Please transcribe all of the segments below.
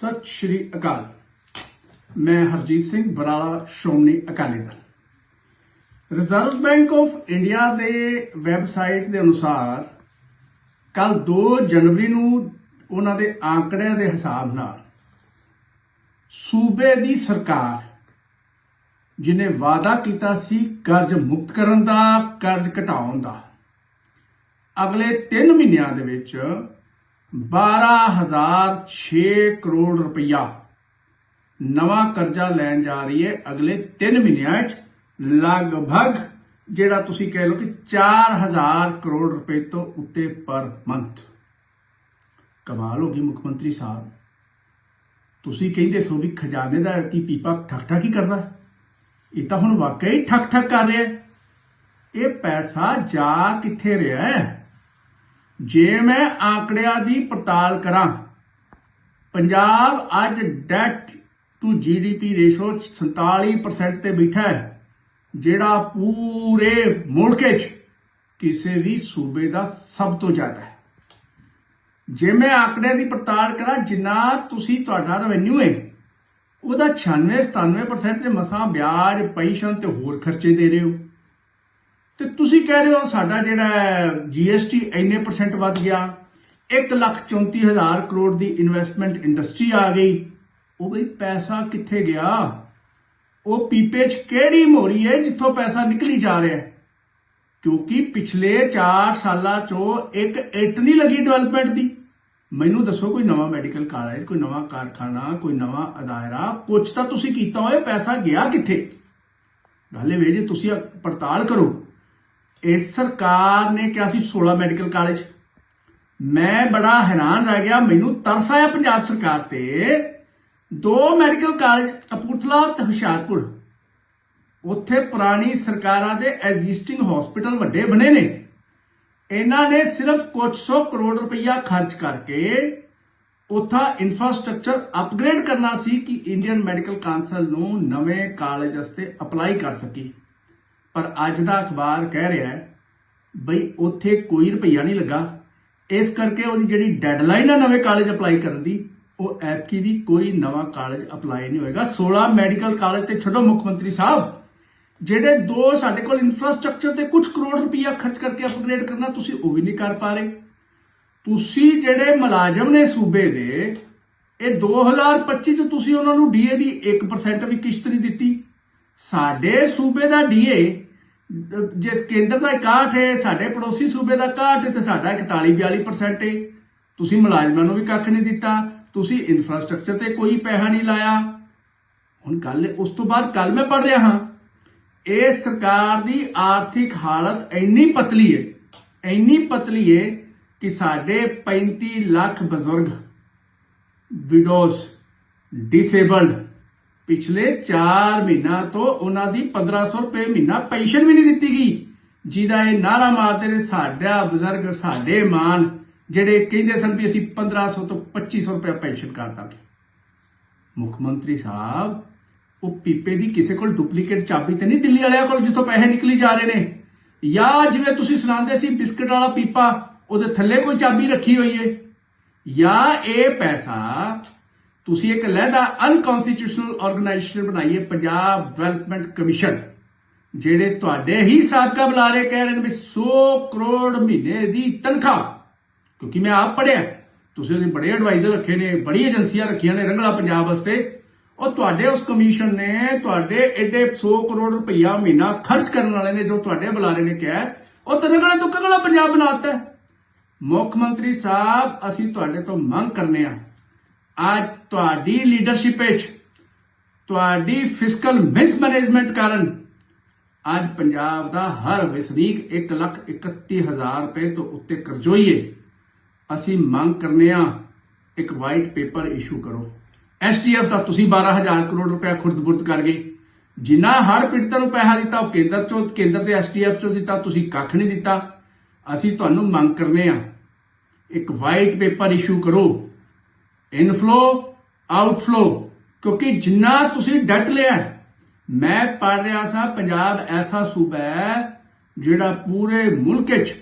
ਸਤਿ ਸ਼੍ਰੀ ਅਕਾਲ। ਮੈਂ Harjit Singh Barala Shiromani Akali Dal. Reserve Bank of India ਦੇ ਵੈਬਸਾਈਟ ਦੇ ਅਨੁਸਾਰ ਕੱਲ 2 ਜਨਵਰੀ ਨੂੰ ਉਹਨਾਂ ਦੇ ਆંકੜਿਆਂ ਦੇ ਹਿਸਾਬ ਨਾਲ ਸੂਬੇ ਦੀ ਸਰਕਾਰ ਜਿਨੇ ਵਾਅਦਾ ਕੀਤਾ ਸੀ ਕਰਜ਼ ਮੁਕਤ ਕਰਨ ਦਾ, ਕਰਜ਼ ਘਟਾਉਣ ਦਾ, ਅਗਲੇ 3 ਮਹੀਨਿਆਂ ਦੇ ਵਿੱਚ 12006 ਕਰੋੜ ਰੁਪਇਆ ਨਵਾਂ ਕਰਜ਼ਾ ਲੈਣ ਜਾ ਰਹੀ ਹੈ। ਅਗਲੇ 3 ਮਹੀਨਿਆਂ 'ਚ ਲਗਭਗ ਜਿਹੜਾ ਤੁਸੀਂ ਕਹਿ ਲਓ ਕਿ 4000 ਕਰੋੜ ਰੁਪਏ ਤੋਂ ਉੱਤੇ ਪਰ ਮੰਥ। ਕਮਾਲ ਹੋ ਗਈ ਮੁੱਖ ਮੰਤਰੀ ਸਾਹਿਬ। ਤੁਸੀਂ ਕਹਿੰਦੇ ਸੋ ਵੀ ਖਜ਼ਾਨੇ ਦਾ ਕੀ ਪੀਪਾ ਠੱਕ ਠੱਕ ਹੀ ਕਰਦਾ ਇਹ ਤਾਂ ਹੁਣ ਵਾਕਈ ਠੱਕ ਠੱਕ ਕਰ ਰਿਹਾ। ਇਹ ਪੈਸਾ ਜਾ ਕਿੱਥੇ ਰਿਹਾ ਹੈ? ਜੇ ਮੈਂ ਆંકੜਿਆਂ ਦੀ ਪੜਤਾਲ ਕਰਾਂ, ਪੰਜਾਬ ਅੱਜ ਡੈਟ ਟੂ ਜੀਡੀਪੀ ਰੇਸ਼ੋ 47% ਤੇ ਬੈਠਾ ਹੈ, ਜਿਹੜਾ ਪੂਰੇ ਮੁਲਕ 'ਚ ਕਿਸੇ ਵੀ ਸੂਬੇ ਦਾ ਸਭ ਤੋਂ ਜ਼ਿਆਦਾ ਹੈ। ਜੇ ਮੈਂ ਆંકੜਿਆਂ ਦੀ ਪੜਤਾਲ ਕਰਾਂ, ਜਿੰਨਾ ਤੁਸੀਂ ਤੁਹਾਡਾ ਰਵੈਨਿਊ ਹੈ, ਉਹਦਾ 96 97% ਤੇ ਮਸਾਂ ਵਿਆਜ, ਪੈਨਸ਼ਨ ਤੇ ਹੋਰ ਖਰਚੇ ਦੇ ਰਹੇ ਹੋ। ਤੇ ਤੁਸੀਂ ਕਹਿ ਰਹੇ ਹੋ ਸਾਡਾ ਜਿਹੜਾ ਜੀਐਸਟੀ ਇੰਨੇ ਪਰਸੈਂਟ ਵੱਧ ਗਿਆ 134000 ਕਰੋੜ ਦੀ ਇਨਵੈਸਟਮੈਂਟ ਇੰਡਸਟਰੀ ਆ ਗਈ। ਉਹ ਬਈ ਪੈਸਾ ਕਿੱਥੇ ਗਿਆ? ਉਹ ਪੀਪੇ 'ਚ ਕਿਹੜੀ ਮੋਰੀ ਹੈ ਜਿੱਥੋਂ ਪੈਸਾ ਨਿਕਲੀ ਜਾ ਰਿਹਾ ਹੈ? ਕਿਉਂਕਿ ਪਿਛਲੇ 4 ਸਾਲਾਂ 'ਚੋਂ ਇੱਕ ਇੱਟ ਨਹੀਂ ਲੱਗੀ ਡਿਵੈਲਪਮੈਂਟ ਦੀ। ਮੈਨੂੰ ਦੱਸੋ ਕੋਈ ਨਵਾਂ ਮੈਡੀਕਲ ਕਾਲਜ ਕੋਈ ਨਵਾਂ ਕਾਰਖਾਨਾ, ਕੋਈ ਨਵਾਂ ਅਦਾਇਰਾ, ਪੁੱਛ ਤਾਂ ਤੁਸੀਂ ਕੀਤਾ ਹੋਏ ਪੈਸਾ ਗਿਆ ਕਿੱਥੇ? ਗੱਲ ਇਹ ਵੇ ਜੇ ਤੁਸੀਂ ਪੜਤਾਲ ਕਰੋ। ਇਸ ਸਰਕਾਰ ਨੇ ਕਿਹਾ ਸੀ 16 ਮੈਡੀਕਲ ਕਾਲਜ। ਮੈਂ ਬੜਾ ਹੈਰਾਨ ਰਹਿ ਗਿਆ, ਮੈਨੂੰ ਤਰਸ ਆਇਆ ਪੰਜਾਬ ਸਰਕਾਰ ਤੇ। ਦੋ ਮੈਡੀਕਲ ਕਾਲਜ, ਕਪੂਰਥਲਾ ਤੇ ਹੁਸ਼ਿਆਰਪੁਰ। ਉੱਥੇ ਪੁਰਾਣੀ ਸਰਕਾਰਾਂ ਦੇ ਐਗਜ਼ਿਸਟਿੰਗ ਹਸਪੀਟਲ ਵੱਡੇ ਬਣੇ ਨੇ। ਇਹਨਾਂ ਨੇ ਸਿਰਫ ਕੁਝ ਸੌ ਕਰੋੜ ਰੁਪਈਆ ਖਰਚ ਕਰਕੇ ਉਥਾ ਇਨਫਰਾਸਟ੍ਰਕਚਰ ਅਪਗ੍ਰੇਡ ਕਰਨਾ ਸੀ ਕਿ ਇੰਡੀਅਨ ਮੈਡੀਕਲ ਕਾਉਂਸਲ ਨੂੰ ਨਵੇਂ ਕਾਲਜ ਵਾਸਤੇ ਅਪਲਾਈ ਕਰ ਸਕੇ। ਪਰ ਅੱਜ ਦਾ ਅਖਬਾਰ ਕਹਿ ਰਿਹਾ ਹੈ, ਬਈ ਉੱਥੇ ਕੋਈ ਰੁਪਈਆ ਨਹੀਂ ਲੱਗਾ। ਇਸ ਕਰਕੇ ਉਹਦੀ ਜਿਹੜੀ ਡੈਡਲਾਈਨ ਹੈ ਨਵੇਂ ਕਾਲਜ ਅਪਲਾਈ ਕਰਨ ਦੀ, ਉਹ ਐਤਕੀ ਦੀ ਕੋਈ ਨਵਾਂ ਕਾਲਜ ਅਪਲਾਈ ਨਹੀਂ ਹੋਏਗਾ। 16 ਮੈਡੀਕਲ ਕਾਲਜ ਤੇ ਛੱਡੋ ਮੁੱਖ ਮੰਤਰੀ ਸਾਹਿਬ, ਜਿਹੜੇ ਦੋ ਸਾਡੇ ਕੋਲ ਇਨਫਰਾਸਟ੍ਰਕਚਰ ਤੇ ਕੁਝ ਕਰੋੜ ਰੁਪਈਆ ਖਰਚ ਕਰਕੇ ਅਪਗ੍ਰੇਡ ਕਰਨਾ, ਤੁਸੀਂ ਉਹ ਵੀ ਨਹੀਂ ਕਰ ਪਾ ਰਹੇ। ਤੁਸੀਂ ਜਿਹੜੇ ਮੁਲਾਜ਼ਮ ਨੇ ਸੂਬੇ ਦੇ, ਇਹ 2025 ਚ ਤੁਸੀਂ ਉਹਨਾਂ ਨੂੰ ਡੀਏ ਦੀ 1% ਵੀ ਕਿਸ਼ਤ ਨਹੀਂ ਦਿੱਤੀ। ਸਾਡੇ ਸੂਬੇ ਦਾ ਡੀਏ ਜੇ ਕੇਂਦਰ ਦਾ 61 ਹੈ, ਸਾਡੇ ਪੜੋਸੀ ਸੂਬੇ ਦਾ 61 ਹੈ ਤੇ ਸਾਡਾ 41 42% ਹੈ। ਤੁਸੀਂ ਮੁਲਾਜ਼ਮਾਂ ਨੂੰ ਵੀ ਕੱਖ ਨਹੀਂ ਦਿੱਤਾ, ਤੁਸੀਂ ਇਨਫਰਾਸਟ੍ਰਕਚਰ ਤੇ ਕੋਈ ਪੈਸਾ ਨਹੀਂ ਲਾਇਆ। ਹੁਣ ਕੱਲ ਉਸ ਤੋਂ ਬਾਅਦ ਕੱਲ ਮੈਂ ਪੜ ਰਿਹਾ ਹਾਂ। ਇਹ ਸਰਕਾਰ ਦੀ ਆਰਥਿਕ ਹਾਲਤ ਇੰਨੀ ਪਤਲੀ ਹੈ, ਇੰਨੀ ਪਤਲੀ ਹੈ ਕਿ ਸਾਡੇ 35 ਲੱਖ ਬਜ਼ੁਰਗ ਵਿਡੋਜ਼ ਡਿਸੇਬਲਡ ਪਿਛਲੇ 4 ਮਹੀਨਾ ਤੋਂ ਉਹਨਾਂ ਦੀ 1500 ਰੁਪਏ ਮਹੀਨਾ ਪੈਨਸ਼ਨ ਵੀ ਨਹੀਂ ਦਿੱਤੀ ਗਈ, ਜਿਹਦਾ ਇਹ ਨਾਰਾ ਮਾਰਦੇ ਨੇ ਸਾਡਾ ਬਜ਼ੁਰਗ, ਸਾਡੇ ਮਾਨ, ਜਿਹੜੇ ਕਹਿੰਦੇ ਸਨ ਵੀ ਅਸੀਂ 1500 ਤੋਂ 2500 ਰੁਪਏ ਪੈਨਸ਼ਨ ਕਰ ਦਾਂਗੇ। ਮੁੱਖ ਮੰਤਰੀ ਸਾਹਿਬ, ਉਹ ਪੀਪੇ ਦੀ ਕਿਸੇ ਕੋਲ ਡੁਪਲੀਕੇਟ ਚਾਬੀ ਤੇ ਨਹੀਂ ਦਿੱਲੀ ਵਾਲਿਆਂ ਕੋਲ ਜਿੱਥੋਂ ਪੈਸੇ ਨਿਕਲੀ ਜਾ ਰਹੇ ਨੇ? ਜਾਂ ਜਿਵੇਂ ਤੁਸੀਂ ਸੁਣਾਉਂਦੇ ਸੀ ਬਿਸਕਟ ਵਾਲਾ ਪੀਪਾ, ਉਹਦੇ ਥੱਲੇ ਕੋਈ ਚਾਬੀ ਰੱਖੀ ਹੋਈ ਹੈ ਜਾਂ ਇਹ ਪੈਸਾ ਤੁਸੀਂ ਇੱਕ ਲਹਿਦਾ ਅਨਕਨਸਟੀਟਿਊਸ਼ਨਲ ਆਰਗੇਨਾਈਜੇਸ਼ਨ ਬਣਾਈ ਹੈ ਪੰਜਾਬ ਡਿਵੈਲਪਮੈਂਟ ਕਮਿਸ਼ਨ ਜਿਹੜੇ ਤੁਹਾਡੇ ਹੀ ਸਾਬਕਾ ਬੁਲਾਰੇ ਕਹਿ ਰਹੇ ਨੇ ਵੀ 100 ਕਰੋੜ ਮਹੀਨੇ ਦੀ ਤਨਖਾਹ, ਕਿਉਂਕਿ ਮੈਂ ਆਪ ਪੜਿਆ ਤੁਸੀਂ ਉਹਦੇ ਬੜੇ ਐਡਵਾਈਜ਼ਰ ਰੱਖੇ ਨੇ, ਬੜੀ ਏਜੰਸੀਆਂ ਰੱਖੀਆਂ ਨੇ ਰੰਗਲਾ ਪੰਜਾਬ ਵਾਸਤੇ, ਉਹ ਤੁਹਾਡੇ ਉਸ ਕਮਿਸ਼ਨ ਨੇ ਤੁਹਾਡੇ ਐਡੇ 100 ਕਰੋੜ ਰੁਪਈਆ ਮਹੀਨਾ ਖਰਚ ਕਰਨ ਵਾਲੇ ਨੇ ਜੋ ਤੁਹਾਡੇ ਬੁਲਾਰੇ ਨੇ ਕਿਹਾ ਉਹ ਤਨਗਲਾ ਦੁੱਕਗਲਾ ਪੰਜਾਬ ਬਣਾਤਾ ਹੈ। ਮੁੱਖ ਮੰਤਰੀ ਸਾਹਿਬ, ਅਸੀਂ ਤੁਹਾਡੇ ਤੋਂ ਮੰਗ ਕਰਨੇ ਆ ਅੱਜ ਤੁਹਾਡੀ ਲੀਡਰਸ਼ਿਪ ਵਿੱਚ ਤੁਹਾਡੀ ਫਿਸਕਲ ਮਿਸਮੈਨੇਜਮੈਂਟ ਕਾਰਨ ਅੱਜ ਪੰਜਾਬ ਦਾ ਹਰ ਵਸਨੀਕ 131000 ਰੁਪਏ ਤੋਂ ਉੱਤੇ ਕਰਜ਼ੋਈ ਹੈ ਅਸੀਂ ਮੰਗ ਕਰਨੇ ਆ ਇੱਕ ਵਾਈਟ ਪੇਪਰ ਇਸ਼ੂ ਕਰੋ ਐਸਟੀਐਫ ਦਾ ਤੁਸੀਂ 12000 ਕਰੋੜ ਰੁਪਏ ਖੁਰਦ-ਬੁਰਦ ਕਰ ਗਏ ਜਿੰਨਾ ਹੜ ਪੀੜਤਾਂ ਨੂੰ ਪੈਸਾ ਦਿੱਤਾ ਉਹ ਕੇਂਦਰ ਚੋਂ ਕੇਂਦਰ ਦੇ ਐਸਟੀਐਫ ਚੋਂ ਦਿੱਤਾ ਤੁਸੀਂ ਕੱਖ ਨਹੀਂ ਦਿੱਤਾ ਅਸੀਂ ਤੁਹਾਨੂੰ ਮੰਗ ਕਰਨੇ ਆ ਇੱਕ ਵਾਈਟ ਪੇਪਰ ਇਸ਼ੂ ਕਰੋ ਇਨਫਲੋ, ਆਊਟਫਲੋ, ਕਿਉਂਕਿ ਜਿੰਨਾ ਤੁਸੀਂ ਡੈਟ ਲਿਆ, ਮੈਂ ਪੜ ਰਿਹਾ ਸਾਂ, ਪੰਜਾਬ ਐਸਾ ਸੂਬਾ ਹੈ ਜਿਹੜਾ ਪੂਰੇ ਮੁਲਕ ਵਿੱਚ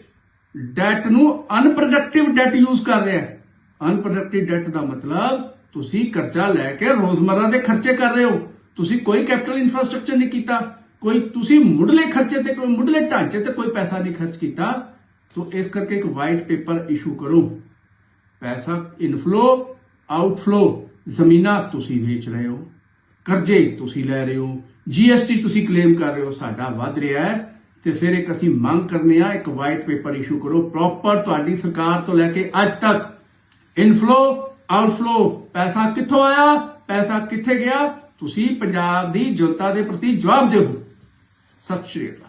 ਡੈਟ ਨੂੰ ਅਨਪ੍ਰੋਡਕਟਿਵ ਡੈਟ ਯੂਜ਼ ਕਰ ਰਿਹਾ ਹੈ। ਅਨਪ੍ਰੋਡਕਟਿਵ ਡੈਟ ਦਾ ਮਤਲਬ ਤੁਸੀਂ ਕਰਜ਼ਾ ਲੈ ਕੇ ਰੋਜ਼ਮਰਰਾ ਦੇ ਖਰਚੇ ਕਰ ਰਹੇ ਹੋ। ਤੁਸੀਂ ਕੋਈ ਕੈਪੀਟਲ ਇਨਫਰਾਸਟ੍ਰਕਚਰ ਨਹੀਂ ਕੀਤਾ, ਕੋਈ ਤੁਸੀਂ ਮੁੱਢਲੇ ਖਰਚੇ ਤੇ, ਕੋਈ ਮੁੱਢਲੇ ਢਾਂਚੇ ਤੇ ਕੋਈ ਪੈਸਾ ਨਹੀਂ ਖਰਚ ਕੀਤਾ। ਸੋ ਇਸ ਕਰਕੇ ਇੱਕ ਵਾਈਟ ਪੇਪਰ ਇਸ਼ੂ ਕਰੋ। ਪੈਸਾ ਇਨਫਲੋ ਆਊਟਫਲੋ ਜ਼ਮੀਨਾਂ ਤੁਸੀਂ ਵੇਚ ਰਹੇ ਹੋ, ਕਰਜ਼ੇ ਤੁਸੀਂ ਲੈ ਰਹੇ ਹੋ ਜੀਐਸਟੀ ਤੁਸੀਂ ਕਲੇਮ ਕਰ ਰਹੇ ਹੋ, ਸਾਡਾ ਵੱਧ ਰਿਹਾ ਹੈ। ਤੇ ਫਿਰ ਇੱਕ ਅਸੀਂ ਮੰਗ ਕਰਨੇ ਆ, ਇੱਕ ਵਾਈਟ ਪੇਪਰ ਇਸ਼ੂ ਕਰੋ ਪ੍ਰੋਪਰ ਤੁਹਾਡੀ ਸਰਕਾਰ ਤੋਂ ਲੈ ਕੇ ਅੱਜ ਤੱਕ। ਇਨਫਲੋ ਆਊਟਫਲੋ ਪੈਸਾ ਕਿੱਥੋਂ ਆਇਆ, ਪੈਸਾ ਕਿੱਥੇ ਗਿਆ? ਤੁਸੀਂ ਪੰਜਾਬ ਦੀ ਜਨਤਾ ਦੇ ਪ੍ਰਤੀ ਜਵਾਬ ਦਿਓ। ਸਤਿ ਸ਼੍ਰੀ ਅਕਾਲ।